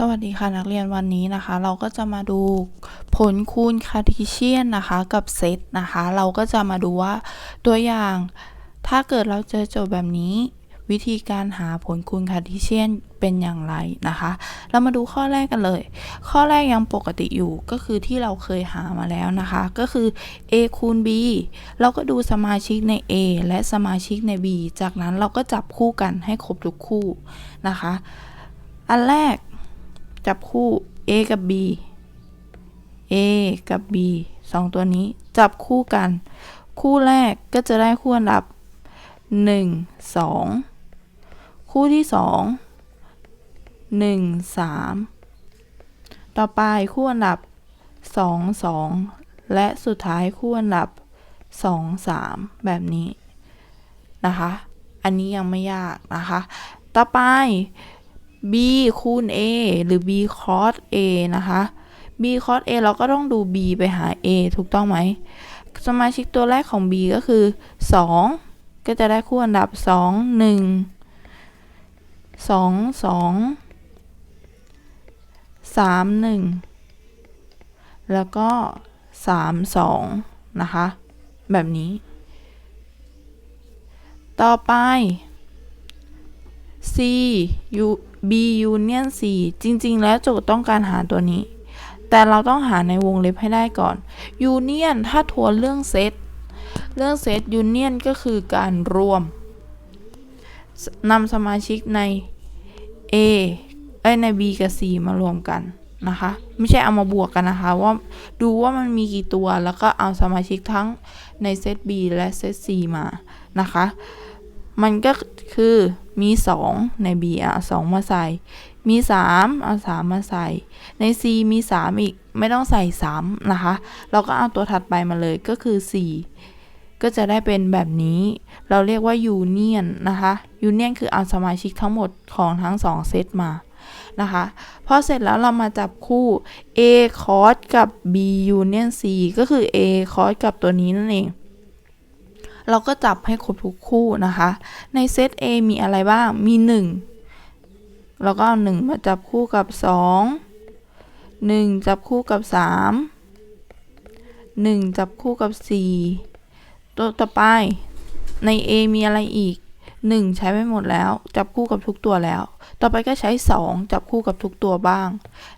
สวัสดีค่ะนักเรียนวันนี้นะคะ เราก็จะมาดูผลคูณคาร์ทีเชียนนะคะกับเซตนะคะ เราก็จะมาดูว่าตัวอย่าง ถ้าเกิดเราเจอโจทย์แบบนี้ วิธีการหาผลคูณคาร์ทีเชียนเป็นอย่างไรนะคะ เรามาดูข้อแรกกันเลย ข้อแรกยังปกติอยู่ก็คือที่เราเคยหามาแล้วนะคะ ก็คือ a คูณ b เราก็ดูสมาชิกใน a และสมาชิกใน b จากนั้นเราก็จับคู่กันให้ครบทุกคู่นะคะ อันแรก จับคู่ A กับ B A กับ B สองตัวนี้ จับคู่กัน คู่แรกก็จะได้คู่อันดับ 1 2 คู่ที่ 2 1 3 ต่อไปคู่อันดับ 2 2 และสุดท้ายคู่อันดับ 2 3 แบบนี้นะคะ อันนี้ยังไม่ยากนะคะ ต่อไป b คูณ a หรือ b cos a นะคะ b cos a เราก็ต้องดู b ไปหา a ถูกต้องไหม สมาชิกตัวแรกของ b ก็คือ 2 ก็จะได้คู่อันดับ 2 1 2 2 3 1 แล้วก็ 3 2 นะคะ แบบนี้ ต่อไป C U B union C จริง ๆ แล้วโจทย์ต้องการหาตัวนี้ แต่เราต้องหาในวงเล็บให้ได้ก่อน union ถ้าทวนเรื่องเซต เรื่องเซต union ก็คือการรวมนำสมาชิกใน A เอ้ยใน B กับ C มารวมกันนะคะ ไม่ใช่เอามาบวกกันนะคะ ว่าดูว่ามันมีกี่ตัวแล้วก็เอาสมาชิกทั้งในเซต B และเซต C มานะคะ มันก็คือมี 2 ใน B อะ2มาใส่ มี 3 เอา 3 มาใส่ ใน C มี 3 อีก ไม่ต้องใส่ 3 นะคะ เราก็เอาตัวถัดไปมาเลยก็คือ 4 ก็จะได้เป็นแบบนี้ เราเรียกว่ายูเนียนนะคะยูเนียนคือเอาสมาชิกทั้งหมดของทั้ง 2 เซตมานะคะพอเสร็จแล้วเรามาจับคู่ A cos กับ B union C ก็คือ A cos กับตัวนี้นั่นเอง เราก็จับให้ครบทุกคู่นะคะ ในเซต A มีอะไรบ้าง มี1เราก็เอา1มาจับคู่กับ 2 1 จับคู่กับ 3 1 จับคู่กับ 4 ตัวต่อไป ใน A มีอะไรอีก 1 ใช้ไปหมดแล้ว จับคู่กับทุกตัวแล้ว ต่อไปก็ใช้ 2 จับคู่กับทุกตัวบ้าง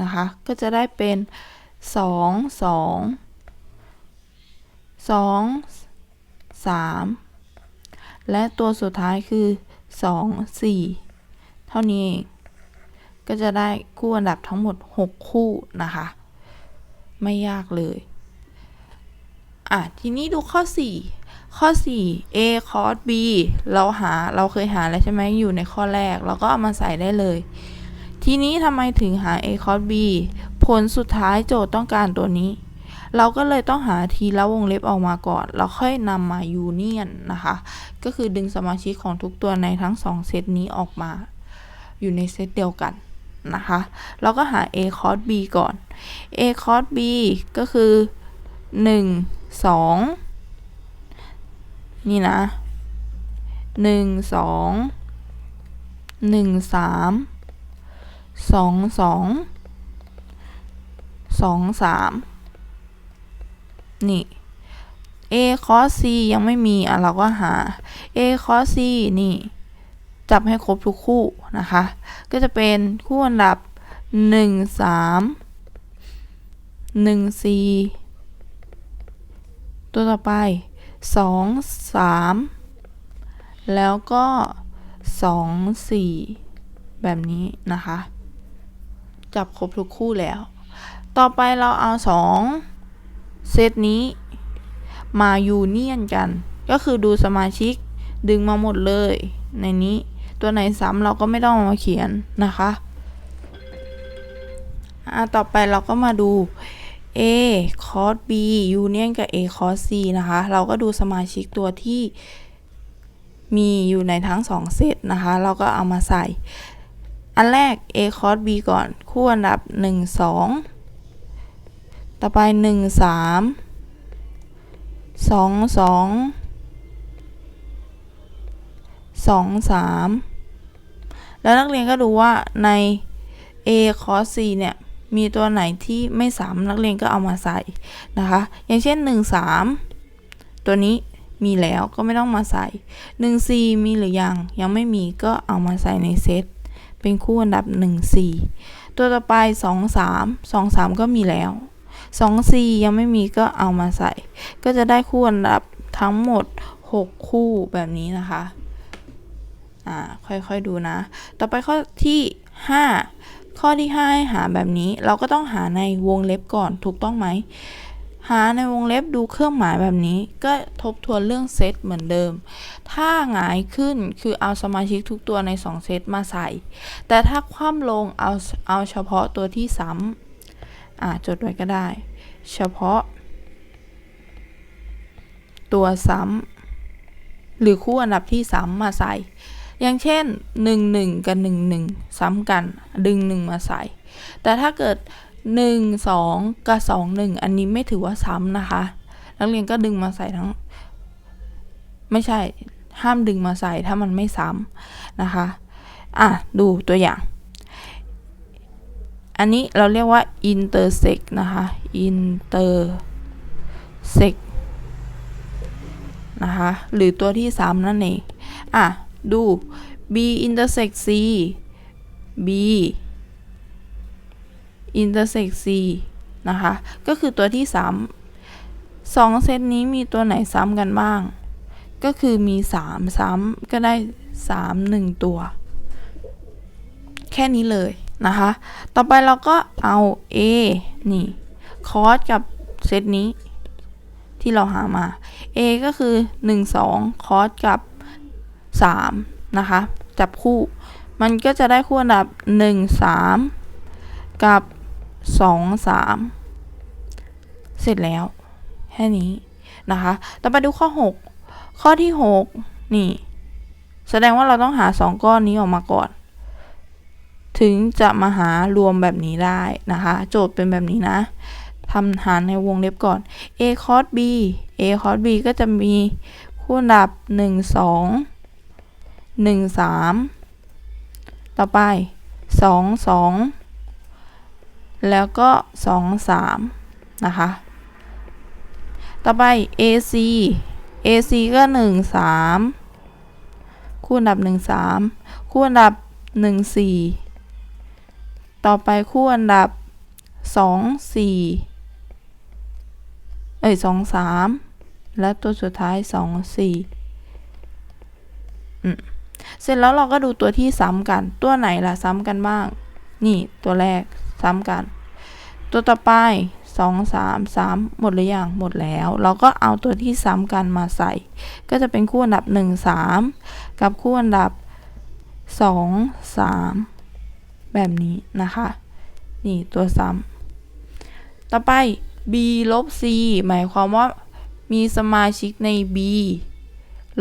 นะคะ ก็จะได้เป็น 2 2 2 3 และตัวสุดท้ายคือ 2 4 เท่านี้เองก็จะได้คู่อันดับทั้งหมด 6 คู่นะคะ ไม่ยากเลย อะ ทีนี้ดูข้อ 4 ข้อ 4 a cos b เราหาเราเคยหาแล้วใช่ไหมอยู่ในข้อแรก เราก็เอามาใส่ได้เลย ทีนี้ทำไมถึงหา a cos b ผลสุดท้ายโจทย์ต้องการตัวนี้ เราก็เลยต้องหาทีละวงเล็บออกมาก่อน แล้วค่อยนำมายูเนียนนะคะ ก็คือดึงสมาชิกของทุกตัวในทั้ง 2 เซตนี้ออกมา อยู่ในเซตเดียวกันนะคะ เราก็หา a cos b ก่อน a cos b ก็คือ 1 2 นี่นะ 1 2 1 3 2 2 2 3 นี่ a cos c ยังไม่มีอะเราก็หา a cos c นี่ จับให้ครบทุกคู่นะคะ ก็จะเป็นคู่อันดับ 1 3 1 4 ตัวต่อไป 2 3 แล้วก็ 2 4 แบบนี้นะคะ จับครบทุกคู่แล้ว ต่อไปเราเอา 2 เซตนี้มายูเนียนกัน ก็คือดูสมาชิกดึงมาหมดเลย ในนี้ตัวไหนซ้ำเราก็ไม่ต้องมาเขียนนะคะอะต่อไปเราก็มาดู A cos B union กับ A cos C นะคะ เราก็ดูสมาชิกตัวที่มีอยู่ในทั้ง 2 เซตนะคะ เราก็เอามาใส่ อันแรก A cos B ก่อน คู่อันดับ 1 2 ต่อไป1 3 2 2 2 3แล้วนักเรียนก็ดูว่าใน a cos c เนี่ย มีตัวไหนที่ไม่ซ้ำนักเรียนก็เอามาใส่นะคะ อย่างเช่น 1 3 ตัวนี้มีแล้วก็ไม่ต้องมาใส่ 1 4 มีหรือยัง ยังไม่มีก็เอามาใส่ในเซต เป็นคู่อันดับ 1 4 ตัวต่อไป 2 3 2 3 ก็มีแล้ว 2 4ยังไม่มีก็เอามาใส่ ก็จะได้คู่อันดับทั้งหมด 6 คู่แบบนี้นะคะ อ่า ค่อยๆดูนะ ต่อไปข้อที่ 5 ข้อที่ 5 ให้หาแบบนี้ เราก็ต้องหาในวงเล็บก่อน ถูกต้องไหม หาในวงเล็บดูเครื่องหมายแบบนี้ ก็ทบทวนเรื่องเซตเหมือนเดิม ถ้าหงายขึ้นคือเอาสมาชิกทุกตัวใน 2 เซตมาใส่ แต่ถ้าคว่ำลงเอาเอาเฉพาะตัวที่ซ้ำ อ่าจดไว้ก็ได้ เฉพาะ ตัวซ้ำหรือคู่อันดับที่ซ้ำมาใส่ อย่างเช่น 1 1 กับ 1 1 ซ้ำกัน ดึง 1 มาใส่ แต่ถ้าเกิด 1 2 กับ 2 1 อันนี้ไม่ถือว่าซ้ำนะคะ นักเรียนก็ดึงมาใส่ทั้ง ไม่ใช่ห้ามดึงมาใส่ถ้ามันไม่ซ้ำนะคะ อะ ดูตัวอย่าง อันนี้เราเรียกว่า intersect นะคะ intersect นะคะ หรือตัวที่ซ้ำนั่นเอง อะ ดู b intersect c b intersect c นะคะ ก็คือตัวที่ซ้ำสองเซตนี้มีตัวไหนซ้ำกันบ้าง ก็คือมี 3 ซ้ำก็ได้ 3 1 ตัว แค่นี้เลย นะคะ ต่อไปเราก็เอา a นี่คอสกับเซตนี้ ที่เราหามา a ก็คือ 1 2 คอสกับ 3 นะคะ จับคู่ มันก็จะได้คู่อันดับ 1 3 กับ 2 3 เสร็จแล้ว แค่นี้นะคะ ต่อไปดูข้อ 6 ข้อที่ 6 นี่ แสดงว่าเราต้องหา 2 ก้อนนี้ออกมาก่อน ถึงจะมาหารวมแบบนี้ได้นะคะ โจทย์เป็นแบบนี้นะทำหารในวงเล็บก่อน a cos b a cos b ก็จะมีคู่อันดับ 1 2 1 3 ต่อไป 2 2 แล้วก็ 2 3 นะคะ ต่อไป AC AC ก็ 1 3 คู่อันดับ 1 3 คู่อันดับ 1 4 ต่อไปคู่อันดับ 2 4 เอ้ย 2 3 และตัวสุดท้าย 2 4อืมเสร็จแล้วเราก็ดูตัวที่ซ้ำกัน ตัวไหนล่ะซ้ำกันบ้าง นี่ตัวแรกซ้ำกัน ตัวต่อไป 2 3 3 หมดหรือยังหมดแล้ว เราก็เอาตัวที่ซ้ำกันมาใส่ ก็จะเป็นคู่อันดับ 1 3 กับคู่อันดับ 2 3 แบบนี้นะคะ นี่ตัวซ้ำต่อไป b ลบ c หมายความว่ามีสมาชิกใน b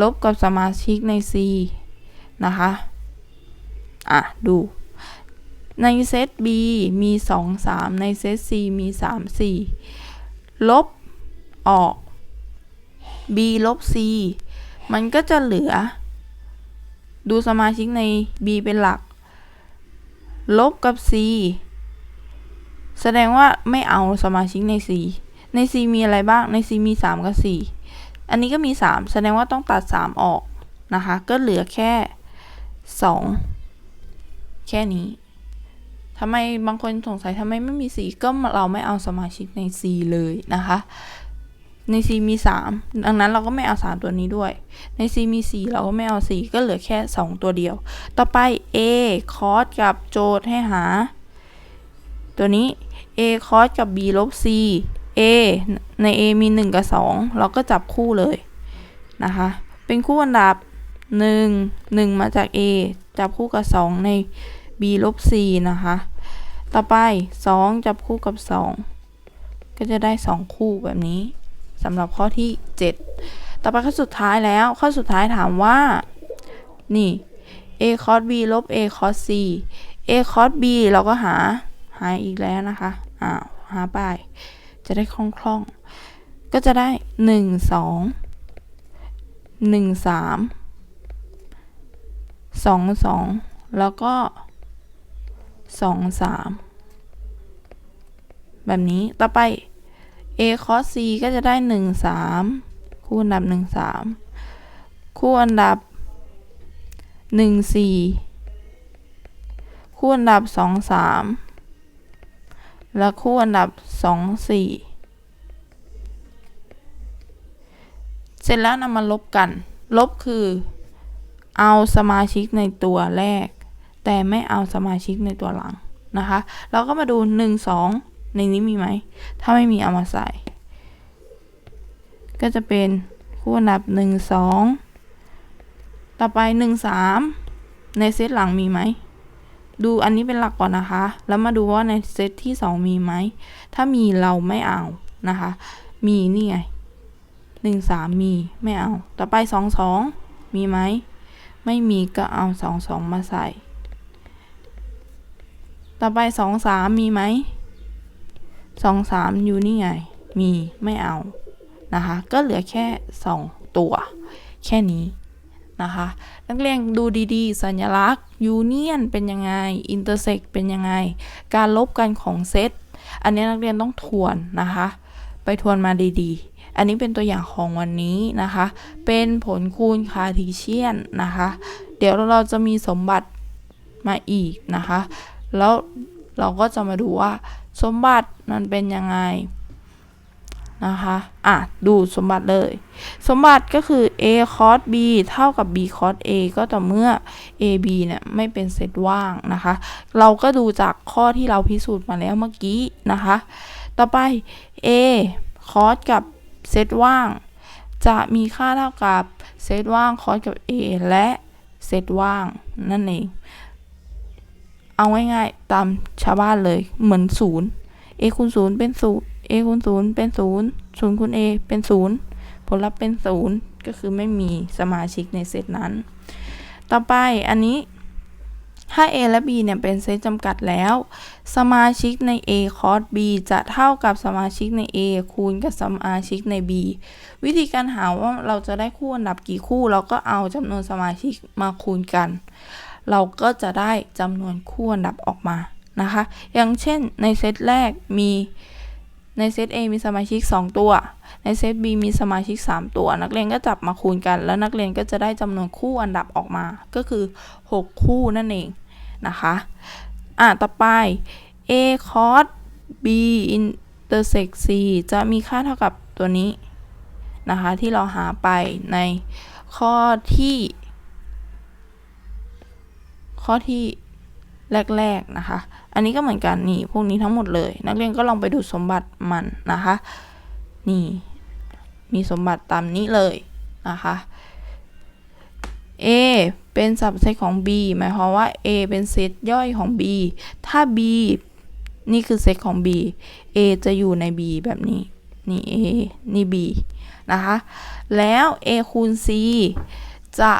ลบกับสมาชิกใน c นะคะ อะ ดู ในเซต b มี 2 3 ในเซต c มี 3 4 ลบออก b ลบ c มันก็จะเหลือ ดูสมาชิกใน b เป็นหลัก ลบกับ c แสดงว่าไม่เอาสมาชิกใน c ใน c มีอะไรบ้างใน c มี 3 กับ 4 อันนี้ก็มี 3 แสดงว่าต้องตัด 3 ออกนะคะ ก็เหลือแค่ 2 แค่นี้ทำไมบางคนสงสัยทำไมไม่มี 4 ก็เราไม่เอาสมาชิกใน c เลยนะคะ ใน c มี 3 ดังนั้นเราก็ไม่เอา 3 ตัวนี้ด้วย ใน c มี 4 เราก็ไม่เอา 4 ก็เหลือแค่ 2 ตัวเดียว ต่อไป a คอสกับโจทย์ให้หา ตัวนี้ a cos กับ b ลบ c a ใน a มี 1 กับ 2 เราก็จับคู่เลยนะคะ เป็นคู่อันดับ 1 1 มาจาก a จับคู่กับ 2 ใน b ลบ c นะคะ ต่อไป 2 จับคู่กับ 2 ก็จะได้ 2 คู่แบบนี้ สำหรับข้อที่ 7 ต่อไปข้อสุดท้ายแล้ว ข้อสุดท้ายถามว่า นี่ a cos b ลบ a cos c a cos b เราก็หา หาอีกแล้วนะคะ อ้าว หาไป จะได้คล่องๆ ก็จะได้ 1 2 1 3 2 2 แล้วก็สองสามแบบนี้ ต่อไป a cos c ก็จะได้หนึ่งสามคู่อันดับหนึ่งสามคู่อันดับหนึ่งสี่คู่อันดับสองสามและคู่อันดับสองสี่เสร็จแล้วนำมาลบกัน ลบคือเอาสมาชิกในตัวแรก แต่ไม่เอาสมาชิกในตัวหลังนะคะ เราก็มาดู 1 2 ในนี้มีไหม ถ้าไม่มีเอามาใส่ ก็จะเป็นคู่อันดับ1 2ต่อไป1 3ในเซตหลังมีไหม ดูอันนี้เป็นหลักก่อนนะคะ แล้วมาดูว่าในเซตที่2มีไหม ถ้ามีเราไม่เอานะคะ มีนี่ไง1 3มีไม่เอา ต่อไป2 2มีไหม ไม่มีก็เอา2 2มาใส่ ต่อไป2 3มีไหม 2 3อยู่นี่ไง มีไม่เอานะคะ ก็เหลือแค่2ตัว แค่นี้นะคะ นักเรียนดูดีๆ สัญลักษณ์ยูเนียนเป็นยังไงอินเตอร์เซ็กเป็นยังไง การลบกันของเซตอันนี้นักเรียนต้องทวนนะคะ ไปทวนมาดีๆ อันนี้เป็นตัวอย่างของวันนี้นะคะ เป็นผลคูณคาร์ทีเชียนนะคะ เดี๋ยวเราจะมีสมบัติมาอีกนะคะ แล้วเราก็จะมาดูว่า สมบัติมันเป็นยังไงนะคะ อะ ดูสมบัติเลย สมบัติก็คือ a cos b เท่ากับ b cos a ก็ต่อเมื่อ a b เนี่ยไม่เป็นเซตว่างนะคะ เราก็ดูจากข้อที่เราพิสูจน์มาแล้วเมื่อกี้นะคะ ต่อไป a cos กับเซตว่าง จะมีค่าเท่ากับเซตว่าง cos กับ a และเซตว่างนั่นเอง เอาง่ายๆตามชาวบ้านเลย เหมือนศูนย์ a คูณศูนย์เป็นศูนย์ a คูณศูนย์เป็นศูนย์ศูนย์คูณ a เป็นศูนย์ผลลัพธ์เป็นศูนย์ก็คือไม่มีสมาชิกในเซตนั้น ต่อไปอันนี้ถ้า a และ b เนี่ยเป็นเซตจำกัดแล้ว สมาชิกใน a cos b จะเท่ากับสมาชิกใน a คูณกับสมาชิกใน b วิธีการหาว่าเราจะได้คู่อันดับกี่คู่ เราก็เอาจำนวนสมาชิกมาคูณกัน เราก็จะได้จำนวนคู่อันดับออกมานะคะ อย่างเช่นในเซตแรกมีในเซต A มีสมาชิก 2 ตัว ในเซต B มีสมาชิก 3 ตัว นักเรียนก็จับมาคูณกัน แล้วนักเรียนก็จะได้จำนวนคู่อันดับออกมา ก็คือ 6 คู่นั่นเองนะคะอะต่อไป A cos B intersect C จะมีค่าเท่ากับตัวนี้นะคะที่เราหาไปในข้อที่ ข้อที่แรกๆนะคะ อันนี้ก็เหมือนกันนี่พวกนี้ทั้งหมดเลย นักเรียนก็ลองไปดูสมบัติมันนะคะ นี่มีสมบัติตามนี้เลยนะคะ A เป็นสับเซตของ B หมายความว่า A เป็นเซตย่อยของ B ถ้า B นี่คือเซตของ B A จะอยู่ใน B แบบนี้ นี่ A นี่ B นะคะ แล้ว A คูณ C จะ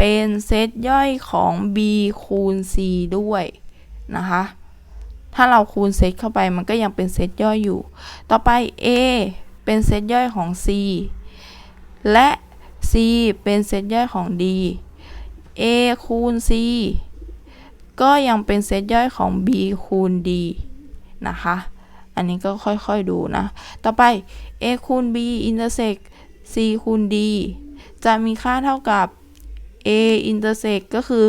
เป็นเซตย่อยของ b คูณ c ด้วยนะคะ ถ้าเราคูณเซตเข้าไปมันก็ยังเป็นเซตย่อยอยู่ ต่อไป a เป็นเซตย่อยของ c และ c เป็นเซตย่อยของ d a คูณ c ก็ยังเป็นเซตย่อยของ b คูณ d นะคะ อันนี้ก็ค่อยๆดูนะ ต่อไป a คูณ b intersect c คูณ d จะมีค่าเท่ากับ a intersect ก็คือ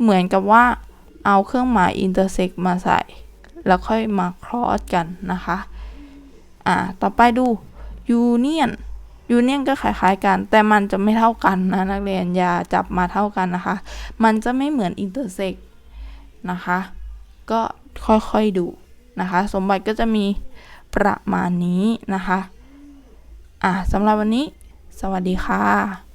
เหมือนกับว่าเอาเครื่องหมาย intersect มาใส่ แล้วค่อยมา cross กันนะคะ อ่า ต่อไปดู union union ก็คล้ายๆกัน แต่มันจะไม่เท่ากันนะ นักเรียนอย่าจับมาเท่ากันนะคะ มันจะไม่เหมือน intersect นะคะ ก็ค่อยๆดูนะคะ สมบัติก็จะมีประมาณนี้นะคะ อะสำหรับวันนี้ สวัสดีค่ะ